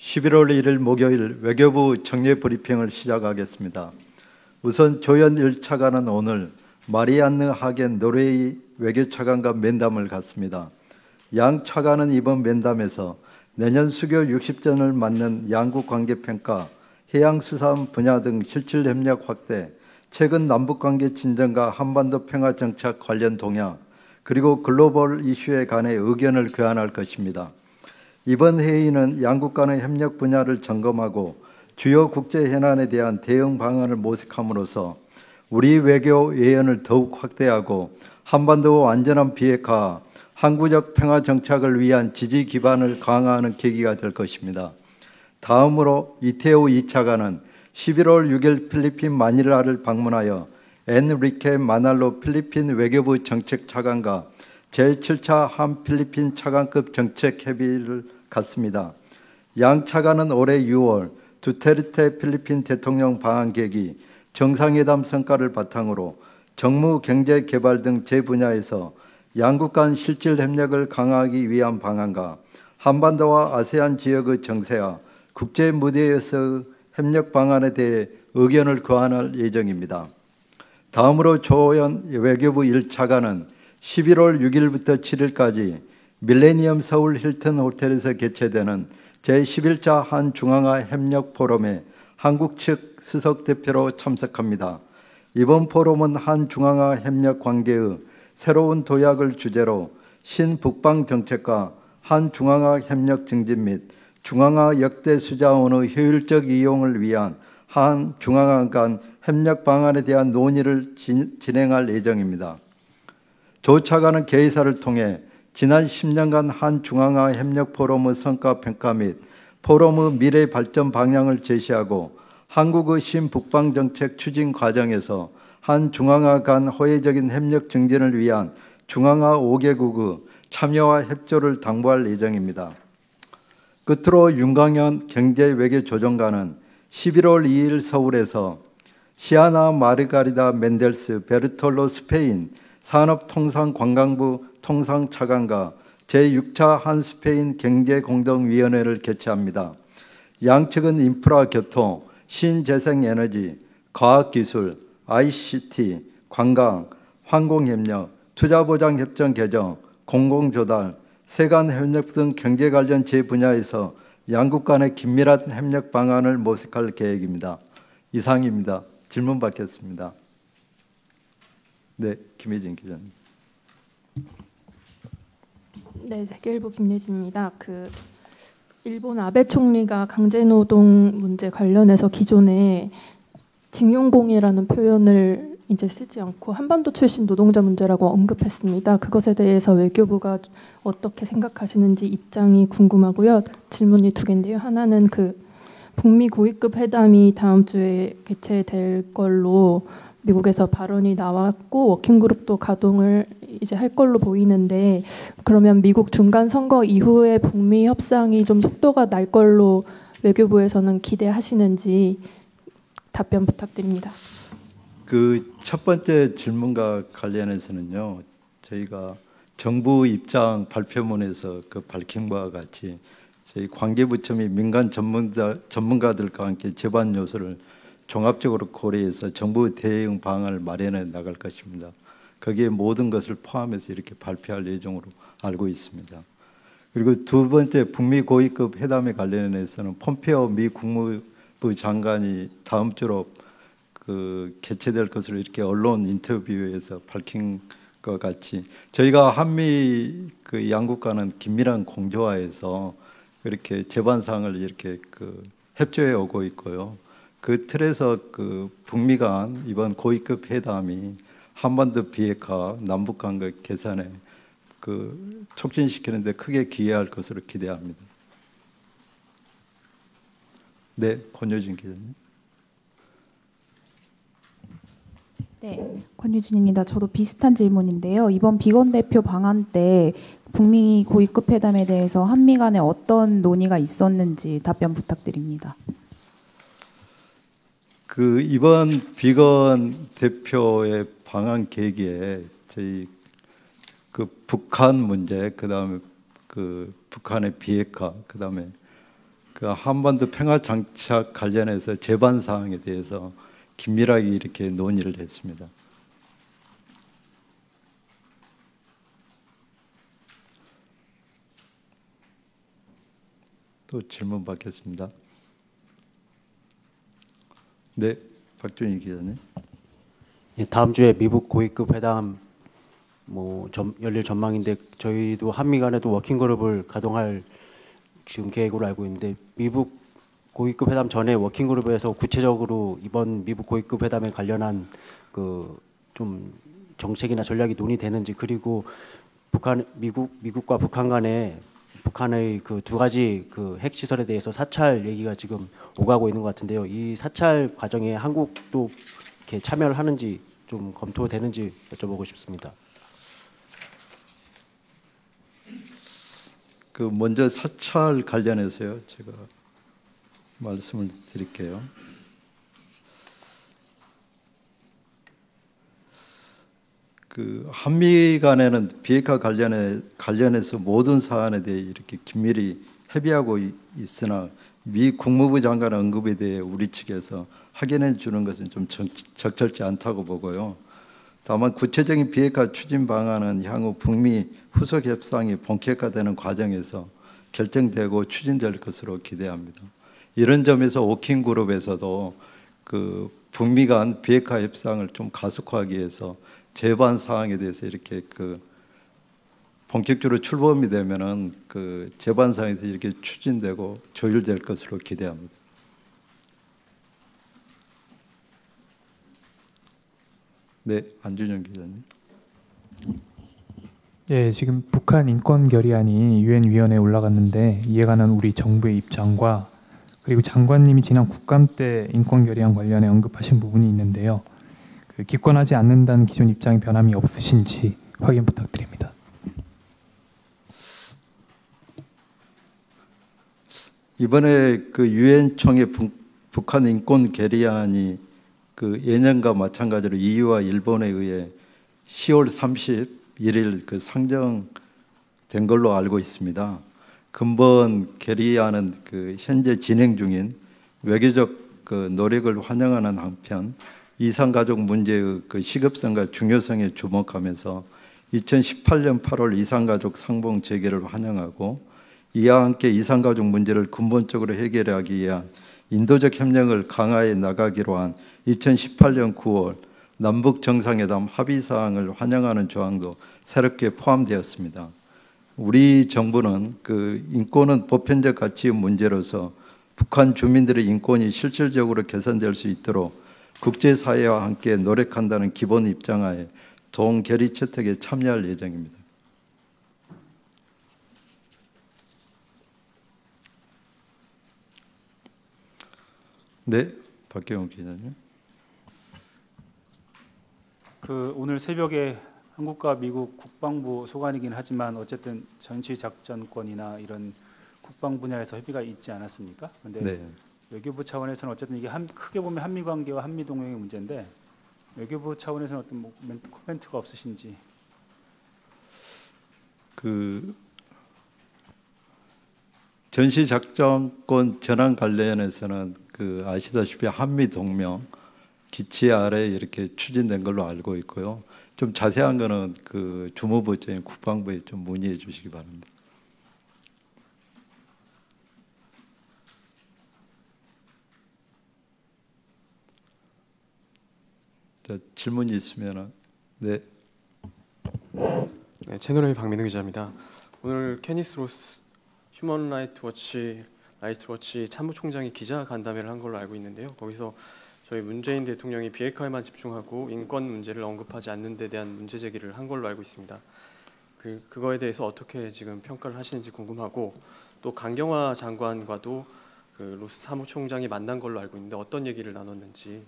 11월 1일 목요일 외교부 정례 브리핑을 시작하겠습니다. 우선 조연 1차관은 오늘 마리안느 하겐 노르웨이 외교차관과 면담을 갖습니다. 양 차관은 이번 면담에서 내년 수교 60전을 맞는 양국 관계 평가, 해양수산 분야 등 실질 협력 확대, 최근 남북 관계 진전과 한반도 평화 정책 관련 동향, 그리고 글로벌 이슈에 관해 의견을 교환할 것입니다. 이번 회의는 양국 간의 협력 분야를 점검하고 주요 국제 현안에 대한 대응 방안을 모색함으로써 우리 외교 예언을 더욱 확대하고 한반도 완전한 비핵화, 항구적 평화 정착을 위한 지지 기반을 강화하는 계기가 될 것입니다. 다음으로 이태호 2차관은 11월 6일 필리핀 마닐라를 방문하여 엔리케 마날로 필리핀 외교부 정책 차관과 제7차 한 필리핀 차관급 정책 협의를 갖습니다. 양 차관은 올해 6월 두테르테 필리핀 대통령 방한 계기 정상회담 성과를 바탕으로 정무, 경제, 개발 등 제 분야에서 양국 간 실질 협력을 강화하기 위한 방안과 한반도와 아세안 지역의 정세와 국제 무대에서 협력 방안에 대해 의견을 교환할 예정입니다. 다음으로 조현 외교부 1차관은 11월 6일부터 7일까지 밀레니엄 서울 힐튼 호텔에서 개최되는 제11차 한중앙화 협력 포럼에 한국 측 수석 대표로 참석합니다. 이번 포럼은 한중앙화 협력 관계의 새로운 도약을 주제로 신북방 정책과 한중앙화 협력 증진 및 중앙화 역대 수자원의 효율적 이용을 위한 한중앙화 간 협력 방안에 대한 논의를 진 행할 예정입니다. 조 차관은 개의사를 통해 지난 10년간 한 중앙화 협력 포럼의 성과 평가 및 포럼의 미래 발전 방향을 제시하고 한국의 신북방 정책 추진 과정에서 한 중앙화 간 호혜적인 협력 증진을 위한 중앙화 5개국의 참여와 협조를 당부할 예정입니다. 끝으로 윤광현 경제외교조정관은 11월 2일 서울에서 시아나 마르가리다 멘델스 베르톨로 스페인 산업통상관광부 통상차관과 제6차 한스페인 경제공동위원회를 개최합니다. 양측은 인프라 교통, 신재생에너지, 과학기술, ICT, 관광, 항공협력, 투자보장협정 개정, 공공조달, 세간협력 등 경제 관련 제 분야에서 양국 간의 긴밀한 협력 방안을 모색할 계획입니다. 이상입니다. 질문 받겠습니다. 네, 김혜진 기자님. 네, 세계일보 김예진입니다. 그 일본 아베 총리가 강제노동 문제 관련해서 기존에 징용공이라는 표현을 이제 쓰지 않고 한반도 출신 노동자 문제라고 언급했습니다. 그것에 대해서 외교부가 어떻게 생각하시는지 입장이 궁금하고요. 질문이 두 개인데요. 하나는 그 북미 고위급 회담이 다음 주에 개최될 걸로 미국에서 발언이 나왔고 워킹그룹도 가동을 이제 할 걸로 보이는데 그러면 미국 중간 선거 이후에 북미 협상이 좀 속도가 날 걸로 외교부에서는 기대하시는지 답변 부탁드립니다. 그 첫 번째 질문과 관련해서는요. 저희가 정부 입장 발표문에서 그 밝힌 바와 같이 저희 관계부처 및 민간 전문가, 전문가들과 함께 제반 요소를 종합적으로 고려해서 정부 대응 방안을 마련해 나갈 것입니다. 거기에 모든 것을 포함해서 이렇게 발표할 예정으로 알고 있습니다. 그리고 두 번째 북미 고위급 회담에 관련해서는 폼페오 미 국무부 장관이 다음 주로 그 개최될 것으로 이렇게 언론 인터뷰에서 밝힌 것 같이 저희가 한미 그 양국 간은 긴밀한 공조화에서 이렇게 제반 사항을 이렇게 그 협조해 오고 있고요. 그 틀에서 그 북미 간 이번 고위급 회담이 한반도 비핵화, 남북 관계 개선에 그 촉진시키는데 크게 기여할 것으로 기대합니다. 네, 권효진 기자님. 네, 권유진입니다. 저도 비슷한 질문인데요. 이번 비건 대표 방한 때 북미 고위급 회담에 대해서 한미 간에 어떤 논의가 있었는지 답변 부탁드립니다. 그 이번 비건 대표의 방한 계기에 저희 그 북한 문제 그다음에 그 북한의 비핵화 그다음에 그 한반도 평화 장착 관련해서 제반 사항에 대해서 긴밀하게 이렇게 논의를 했습니다. 또 질문 받겠습니다. 네, 박준희 기자님. 예, 다음 주에 미국 고위급 회담 뭐 점, 열릴 전망인데 저희도 한미 간에도 워킹 그룹을 가동할 지금 계획으로 알고 있는데 미국 고위급 회담 전에 워킹 그룹에서 구체적으로 이번 미국 고위급 회담에 관련한 그 좀 정책이나 전략이 논의되는지 그리고 북한 미국 미국과 북한 간에 북한의 그 두 가지 그 핵 시설에 대해서 사찰 얘기가 지금 오가고 있는 것 같은데요. 이 사찰 과정에 한국도 이렇게 참여를 하는지 좀 검토되는지 여쭤보고 싶습니다. 그 먼저 사찰 관련해서요. 제가 말씀을 드릴게요. 그 한미 간에는 비핵화 관련해 관련해서 모든 사안에 대해 이렇게 긴밀히 협의하고 이- 있으나 미 국무부 장관 언급에 대해 우리 측에서 확인해 주는 것은 좀 적, 적절치 않다고 보고요. 다만 구체적인 비핵화 추진 방안은 향후 북미 후속 협상이 본격화되는 과정에서 결정되고 추진될 것으로 기대합니다. 이런 점에서 오킹 그룹에서도 그 북미 간 비핵화 협상을 좀 가속화하기 위해서 제반 사항에 대해서 이렇게 그 본격적으로 출범이 되면은 그 제반 사항에서 이렇게 추진되고 조율될 것으로 기대합니다. 네, 안준영 기자님. 예, 지금 북한 인권 결의안이 유엔 위원회에 올라갔는데 이에 관한 우리 정부의 입장과 그리고 장관님이 지난 국감 때 인권 결의안 관련해 언급하신 부분이 있는데요. 그 기권하지 않는다는 기존 입장에 변함이 없으신지 확인 부탁드립니다. 이번에 그 유엔 총회 북한 인권 결의안이 그 예년과 마찬가지로 EU와 일본에 의해 10월 31일 그 상정된 걸로 알고 있습니다. 근본 결의안은 그 현재 진행 중인 외교적 그 노력을 환영하는 한편 이산 가족 문제의 그 시급성과 중요성에 주목하면서 2018년 8월 이산 가족 상봉 재개를 환영하고 이와 함께 이산 가족 문제를 근본적으로 해결하기 위한 인도적 협력을 강화해 나가기로 한 2018년 9월 남북 정상회담 합의 사항을 환영하는 조항도 새롭게 포함되었습니다. 우리 정부는 그 인권은 보편적 가치의 문제로서 북한 주민들의 인권이 실질적으로 개선될 수 있도록 국제사회와 함께 노력한다는 기본 입장하에 동결의 채택에 참여할 예정입니다. 네, 박경호 기자님. 그 오늘 새벽에 한국과 미국 국방부 소관이긴 하지만 어쨌든 전시 작전권이나 이런 국방 분야에서 협의가 있지 않았습니까? 근데 네. 외교부 차원에서는 어쨌든 이게 한, 크게 보면 한미 관계와 한미 동맹의 문제인데 외교부 차원에서는 어떤 뭐 멘- 코멘트가 없으신지 그 전시 작전권 전환 관련해서는 그 아시다시피 한미 동맹 기치 아래 이렇게 추진된 걸로 알고 있고요. 좀 자세한 거는 그 주무부처인 국방부에 좀 문의해 주시기 바랍니다. 질문이 있으면은 네. 네, 채널A 박민우 기자입니다. 오늘 케니스 로스 휴먼 라이트 워치 라이트 워치 참모총장이 기자 간담회를 한 걸로 알고 있는데요. 거기서 저희 문재인 대통령이 비핵화에만 집중하고 인권 문제를 언급하지 않는 데 대한 문제 제기를 한 걸로 알고 있습니다. 그 그거에 대해서 어떻게 지금 평가를 하시는지 궁금하고 또 강경화 장관과도 그 로스 사무총장이 만난 걸로 알고 있는데 어떤 얘기를 나눴는지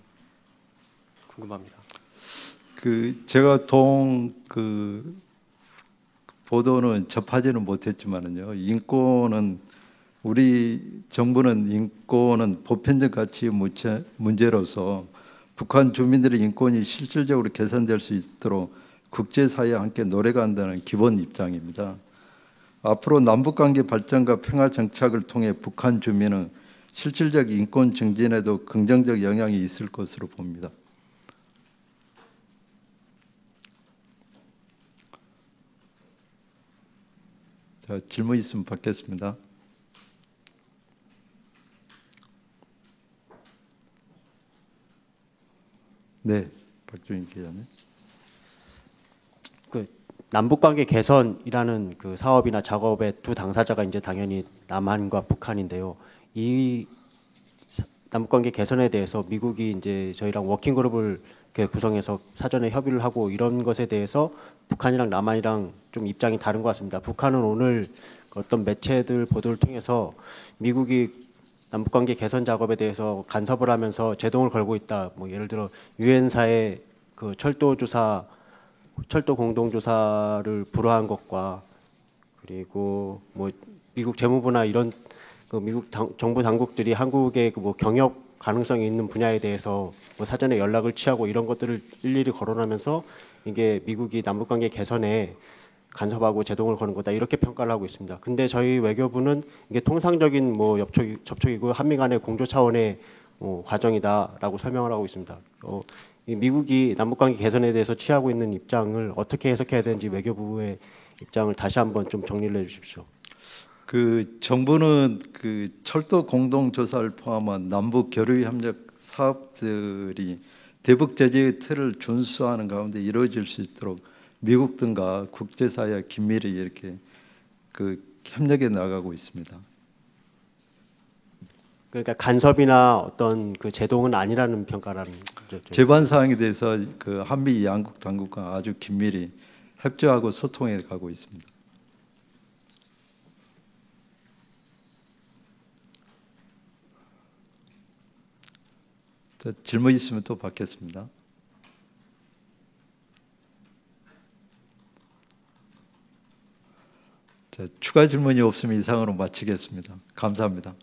궁금합니다. 그 제가 동그 보도는 접하지는 못했지만은요 인권은 우리 정부는 인권은 보편적 가치의 문제, 문제로서 북한 주민들의 인권이 실질적으로 개선될 수 있도록 국제사회와 함께 노력한다는 기본 입장입니다. 앞으로 남북 관계 발전과 평화 정착을 통해 북한 주민은 실질적 인권 증진에도 긍정적 영향이 있을 것으로 봅니다. 자, 질문 있으면 받겠습니다. 네, 박주인 기자님. 그 남북 관계 개선이라는 그 사업이나 작업의 두 당사자가 이제 당연히 남한과 북한인데요. 이 사- 남북 관계 개선에 대해서 미국이 이제 저희랑 워킹 그룹을 구성해서 사전에 협의를 하고 이런 것에 대해서 북한이랑 남한이랑 좀 입장이 다른 것 같습니다. 북한은 오늘 그 어떤 매체들 보도를 통해서 미국이 남북 관계 개선 작업에 대해서 간섭을 하면서 제동을 걸고 있다. 뭐 예를 들어 유엔사의 그 철도 조사 철도 공동 조사를 불허한 것과 그리고 뭐 미국 재무부나 이런 그 미국 당- 정부 당국들이 한국의 그 뭐 경협 가능성이 있는 분야에 대해서 뭐 사전에 연락을 취하고 이런 것들을 일일이 거론하면서 이게 미국이 남북 관계 개선에 간섭하고 제동을 거는 거다 이렇게 평가를 하고 있습니다. 근데 저희 외교부는 이게 통상적인 뭐 접촉 접촉이고 한미 간의 공조 차원의 어, 과정이다라고 설명을 하고 있습니다. 어, 이 미국이 남북 관계 개선에 대해서 취하고 있는 입장을 어떻게 해석해야 되는지 외교부의 입장을 다시 한번 좀 정리를 해주십시오. 그 정부는 그 철도 공동 조사를 포함한 남북 교류 협력 사업들이 대북 제재의 틀을 준수하는 가운데 이루어질 수 있도록 미국 등과 국제사회와 긴밀히 이렇게 그 협력해 나가고 있습니다. 그러니까 간섭이나 어떤 그 제동은 아니라는 평가라는. 제반 사항에 대해서 그 한미 양국 당국과 아주 긴밀히 협조하고 소통해 가고 있습니다. 질문 있으면 또 받겠습니다. 자, 추가 질문이 없으면 이상으로 마치겠습니다. 감사합니다.